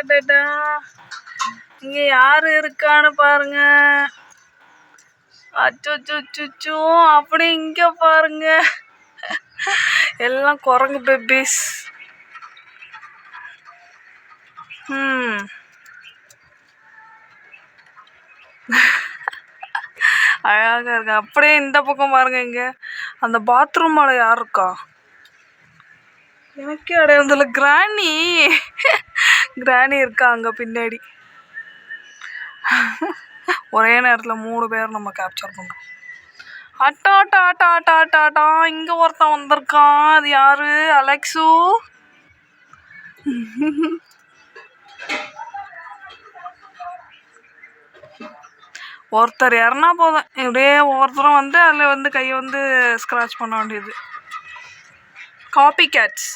அடடடடா. இங்க யாரு இருக்கான்னு பாருங்க. அச்சோச்சோச்சோ அப்படி இங்க பாருங்க. எல்லாம் குரங்கு பேபிஸ் ம் அழகா இருக்கு. அப்படியே இந்த பக்கம் பாருங்க இங்க. அந்த பாத்ரூம் மேல யார் இருக்கா? எனக்கே அடையாளம் தெரியல கிராணி. கிராணி இருக்காங்க பின்னாடி? ஒரே நேரத்தில் மூணு பேர் நம்ம கேப்சர் பண்ணுறோம் அட்டா அட்டா அட்டா அட்டா அட்டா அட்டா இங்கே ஒருத்தன் வந்திருக்கான். அது யாரு? அலெக்ஸு ஒருத்தர் இறனா போதும். இப்படியே ஒவ்வொருத்தரும் வந்து அதில் வந்து கையை வந்து ஸ்க்ராட்ச் பண்ண வேண்டியது. காப்பி கேட்ஸ்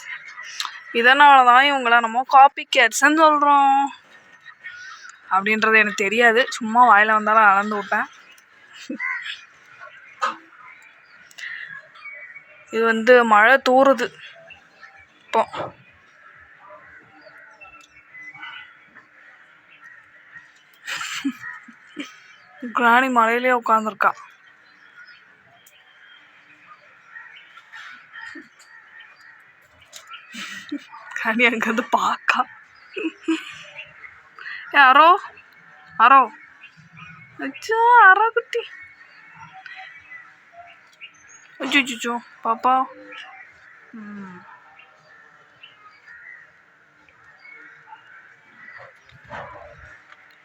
இதனால தான் இவங்கள நம்ம காப்பி கேட்ஸ்ன்னு சொல்கிறோம் அப்படின்றது எனக்கு தெரியாது. சும்மா வாயில் வந்தாலும் அளந்து விட்டேன். இது வந்து மழை தூறுது. இப்போ. கிராணி மலையிலே உட்காந்துருக்கா கிராணி அங்கேருந்து பார்க்கா ஏ அரோ அரோ அச்சோ அரோ குட்டி அச்சோ பாப்பா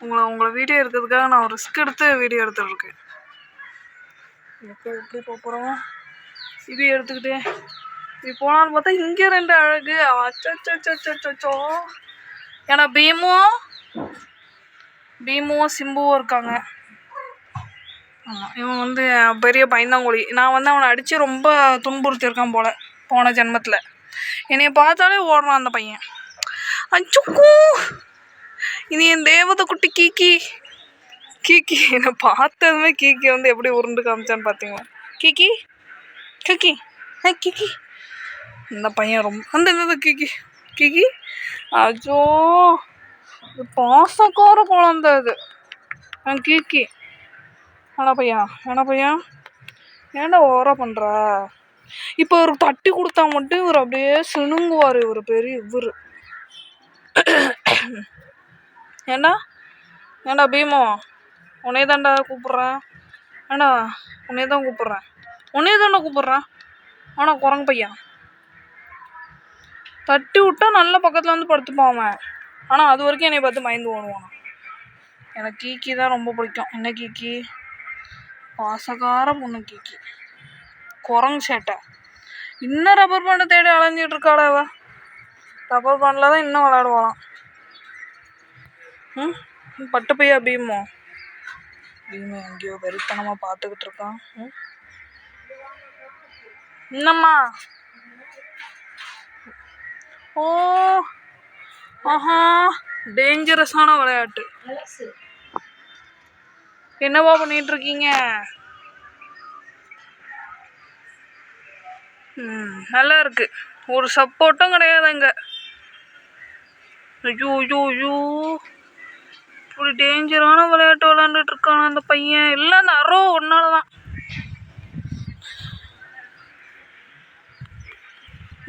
உங்களை உங்களை வீடியோ எடுக்கிறதுக்காக நான் ஒரு ரிஸ்க் எடுத்து வீடியோ எடுத்துருக்கேன் இருக்கேன் எப்போ எப்படி போகிறோம் இது எடுத்துக்கிட்டே இப்படி போனான்னு பார்த்தா இங்கே ரெண்டு அழகு. அச்சோச்சோச்சோச்சோச்சோ. ஏன்னா பீமும் பீமும் சிம்புவும் இருக்காங்க. ஆமாம் இவன் வந்து பெரிய பயந்தாங்குழி நான் வந்து அவனை அடித்து ரொம்ப துன்புறுத்தியிருக்கான் போல் போன ஜென்மத்தில். என்னைய பார்த்தாலே ஓடுறான் அந்த பையன். அச்சுக்கூ! இது என் தேவதை குட்டி கீக்கி. கீக்கி என்னை பார்த்ததுமே கீக்கி வந்து எப்படி உருண்டு காமிச்சான்னு பார்த்தீங்களா? கீக்கி கீக்கி கீக்கி. இந்த பையன் ரொம்ப அந்த இந்த கீக்கி கிக்கி. அஜோ இது பாசக்கார குழந்த இது. கிக்கி. என்ன பையா என்ன பையா. ஏன்டா ஓர பண்ணுற இப்போ இவருக்கு தட்டி கொடுத்தா மட்டும் இவர் அப்படியே சுணுங்குவார் இவர் பெரிய இவர். ஏண்டா ஏண்டா பீமோ உன்னைய தாண்டா கூப்பிட்றேன். ஏண்டா உன்னே தான் கூப்பிட்றேன். உன்னே தாண்டா கூப்பிட்றேன். ஆனால் குரங்கு பையன் தட்டி விட்டா நல்ல பக்கத்தில் வந்து படுத்துப்பான் அவன். ஆனால் அது வரைக்கும் என்னை பார்த்து பயந்து ஓடுவான். எனக்கு கீக்கி தான் ரொம்ப பிடிக்கும். என்ன கீக்கி? பாசக்கார பொண்ணு கீக்கி. குரங்கு சேட்டை. இன்னும் ரப்பர் பேண்டை தேடி அலைஞ்சிட்டு இருக்காளே அவ. ரப்பர் பேண்டில் தான் இன்னும் விளையாடுவாளாம். ம்? பட்டு பையா பீமோ? பீமோ எங்கேயோ வெறித்தனமாக பார்த்துக்கிட்டு இருக்கான். ம்? என்னம்மா? ஓ ஆஹா டேஞ்சரஸான விளையாட்டு. என்னவா பண்ணிட்டு இருக்கீங்க நல்லா இருக்கு. ஒரு சப்போர்ட்டும் கிடையாது அங்க. ஐயோ ஐயோ ஐயோ. இப்படி டேஞ்சரான விளையாட்டு விளையாண்டுட்டு இருக்கான் அந்த பையன். எல்லாம் அந்த அரோ ஒன்னால தான்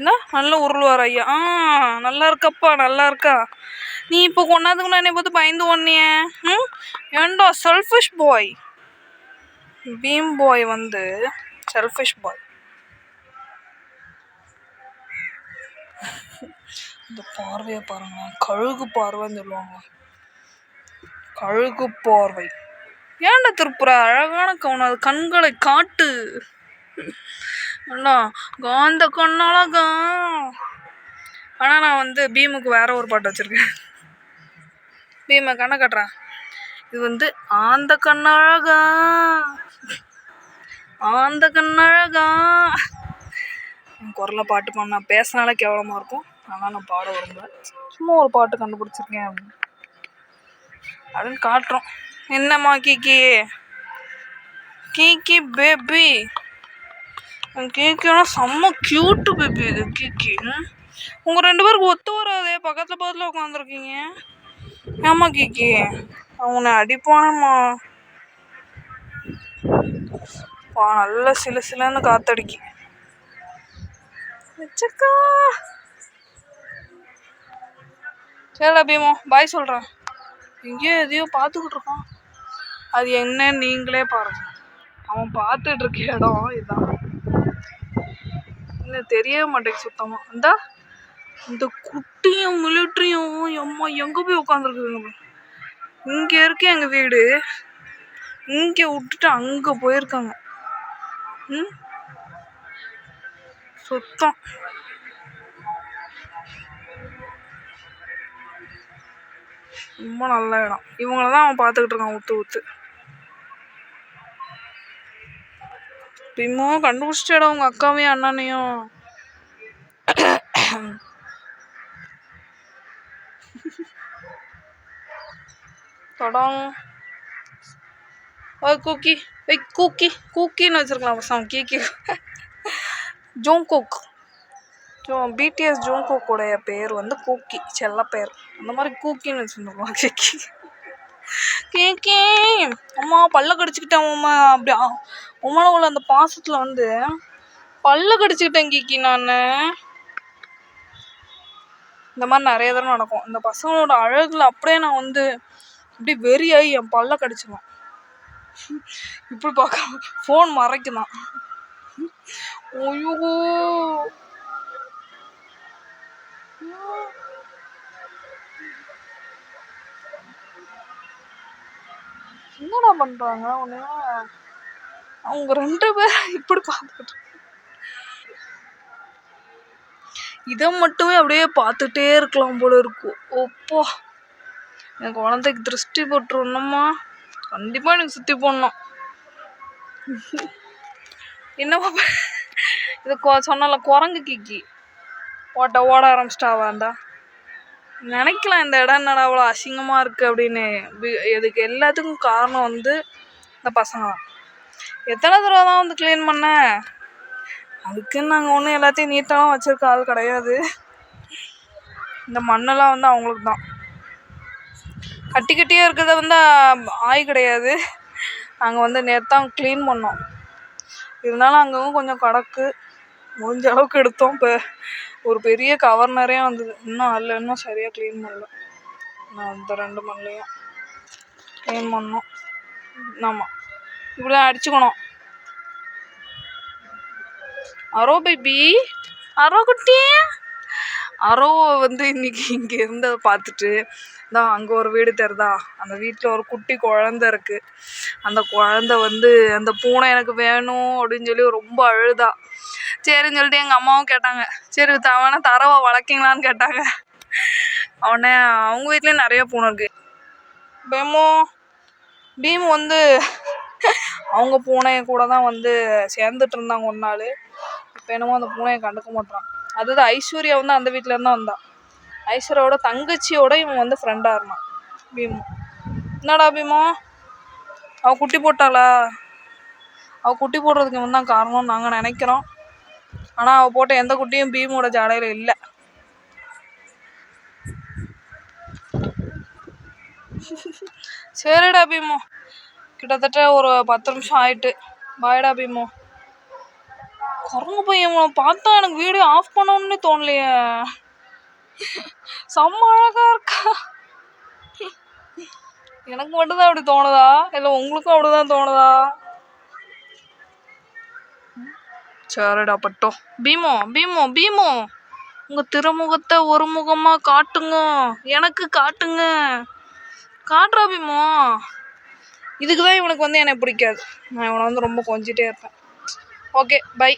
என்ன? நல்ல உருள்வார் ஐயா. ஆ நல்லா இருக்கப்பா நல்லா இருக்கா நீ இப்போ கொண்டாந்துக்கு என்னை பார்த்து பயந்து ஒன்னிய ம்? ஏண்டா செல்ஃபிஷ் பாய் பீம் பாய் வந்து செல்ஃபிஷ் பாய் இந்த பார்வையை பாருங்க கழுகு பார்வைன்னு சொல்லுவாங்க. கழுகு பார்வை. ஏன்டா திருப்புற? அழகான கவனம் அது கண்களை காட்டு. அண்ணா காந்த கண்ணழகா? ஆனால் நான் வந்து பீமுக்கு வேற ஒரு பாட்டு வச்சுருக்கேன். பீமை கண்ணை கட்டுறேன் இது வந்து ஆந்த கண்ணழகா? ஆந்த கண்ணழகா? என் குரலை பாட்டு பண்ண பேசினாலே கேவலமாக இருக்கும். ஆனால் நான் பாட விரும்பல. சும்மா ஒரு பாட்டு கண்டுபிடிச்சிருக்கேன் அப்படின்னு. அப்படின்னு காட்டுறோம். என்னம்மா கீக்கி கீக்கி பேபி. கீக்கினா செம்ம க்யூட்டு பேபி இது கேக்கி உங்கள் ரெண்டு பேருக்கு ஒத்து வராதே பக்கத்தில் பக்கத்தில் உட்காந்துருக்கீங்க ஏம்மா கேக்கி அவனை அடிப்பானம்மா. பா நல்ல சில சிலன்னு காத்தடிக்கி. வச்சக்கா சரிடா பீமோ பாய் சொல்கிறேன் எங்கேயோ எதையோ பார்த்துக்கிட்டு இருக்கான். அது என்னன்னு நீங்களே பாருங்க. அவன் பார்த்துட்டு இருக்க இடம் இதுதான் தெரியவே மாட்டேங்குது சுத்தமாக அந்த இந்த குட்டியும் மிலிட்ரியும் எம்மா எங்கே போய் உட்காந்துருக்குதுங்க இங்கே இருக்க எங்கள் வீடு. இங்கே விட்டுட்டு அங்கே போயிருக்காங்க. ம்? சுத்தம். ரொம்ப நல்ல இடம். இவங்கள தான் அவன் பார்த்துக்கிட்டு இருக்கான் ஊத்து ஊத்து. பிம்மோ கண்டுபிடிச்சிட்டா உங்கள் அக்காவையும் அண்ணனையும். தொடங் ஓய் கூக்கி. Y cookie. கூக்கின்னு வச்சுருக்கலாம் பசங்க கீக்கி. ஜோங்கோக் ஜோ பிடிஎஸ் ஜோங்கோக்கோடைய பேர் வந்து கூக்கி செல்ல பேர். அந்த மாதிரி கூக்கின்னு வச்சுருந்துருக்கலாம் கேக்கி. கேக்கி அம்மா பல்ல கடிச்சுக்கிட்டேன் உமா அப்படி உமால உள்ள அந்த பாசத்தில் வந்து பல்ல கடிச்சுக்கிட்டேன் கீக்கி நான். இந்த மாதிரி நிறைய தடவை நடக்கும். இந்த பசங்களோட அழகில் அப்படியே நான் வந்து இப்படி வெறியாகி என் பல்ல கடிச்சிருவேன். இப்படி பார்க்க ஃபோன் மறைக்குதான். ஐயோ. என்னடா பண்ணுறாங்க ஒன்று அவங்க ரெண்டு பேர் இப்படி பார்த்துக்கிட்டு இதை மட்டுமே அப்படியே பார்த்துட்டே இருக்கலாம் போல இருக்கும் ஓப்போ. என் குழந்தைக்கு திருஷ்டி போட்டுருணுமா கண்டிப்பாக எனக்கு சுற்றி போடணும். என்னப்பா இதை இது கொ குரங்கு கிக்கி. ஓட்ட ஓட ஆரம்பிச்சிட்டாவாண்டா நினைக்கலாம் இந்த இடம் என்னடா அவ்வளோ அசிங்கமாக இருக்குது அப்படின்னு. வி- இதுக்கு எல்லாத்துக்கும் காரணம் வந்து இந்த பசங்க தான். எத்தனை தடவை தான் வந்து க்ளீன் பண்ண அதுக்குன்னு நாங்கள் ஒன்றும் எல்லாத்தையும் நீட்டாகவும் வச்சுருக்க ஆள் கிடையாது. இந்த மண்ணெல்லாம் வந்து அவங்களுக்கு தான். கட்டி கட்டியாக இருக்கிறத வந்து ஆய் கிடையாது. நாங்கள் வந்து நேற்று க்ளீன் பண்ணோம். இருந்தாலும் அங்கங்கே கொஞ்சம் கடக்கு. முடிஞ்ச அளவுக்கு எடுத்தோம். இப்போ ஒரு பெரிய கவர் நிறையா வந்தது. இன்னும் அதில் இன்னும் சரியாக க்ளீன் பண்ணல. நான் அந்த ரெண்டு மண்ணையும் க்ளீன் பண்ணோம். ஆமாம் இப்படி தான் அடிச்சுக்கணும். அரோ பேபி அரோ குட்டி. அரோவை வந்து இன்னைக்கு இங்கே இருந்ததை பார்த்துட்டு தான் அங்கே ஒரு வீடு தருதா? அந்த வீட்டில் ஒரு குட்டி குழந்த இருக்குது அந்த குழந்த வந்து அந்த பூனை எனக்கு வேணும் அப்படின்னு சொல்லி ரொம்ப அழுதா. சரின்னு சொல்லிட்டு எங்கள் அம்மாவும் கேட்டாங்க. சரி தவணை தரவா வளர்க்கிங்களான்னு கேட்டாங்க. அவனே அவங்க வீட்லேயும் நிறைய பூனை இருக்கு. பேமோ பீம் வந்து அவங்க பூனை கூட தான் வந்து சேர்ந்துட்டு இருந்தாங்க ஒரு நாள். என்னமோ அந்த பூனையை கண்டுக்க மாட்டான் அதாவது ஐஸ்வர்யா வந்து அந்த வீட்டில் வந்தான் ஐஸ்வர்யாவோட தங்கச்சியோட இவன் வந்து ஃப்ரெண்டாக இருந்தான். பீமு. என்னடா பீமோ? அவள் குட்டி போட்டாளா? அவள் குட்டி போடுறதுக்கு இவன் தான் காரணம்னு நாங்கள் நினைக்கிறோம். ஆனால் அவள் போட்ட எந்த குட்டியும் பீமோட ஜாடையில் இல்லை. சரிடா பீமோ. கிட்டத்தட்ட ஒரு பத்து நிமிஷம் ஆயிட்டு. பாய்டா பீமோ. குரங்கு பையன் இவனை பார்த்தா எனக்கு வீடியோ ஆஃப் பண்ணணும்னு தோணலையே. செம்ம அழகா இருக்கா. எனக்கு மட்டும்தான் அப்படி தோணுதா? இல்லை உங்களுக்கும் அப்படிதான் தோணுதா? சரிடா பட்டோ பீமோ பீமோ பீமோ. உங்க திருமுகத்தை ஒரு முகமா காட்டுங்க. எனக்கு காட்டுங்க. காட்டுறா பீமோ. இதுக்கு தான் இவனுக்கு வந்து என்னை பிடிக்காது. நான் இவனை வந்து ரொம்ப கொஞ்சிட்டே இருப்பேன். Okay bye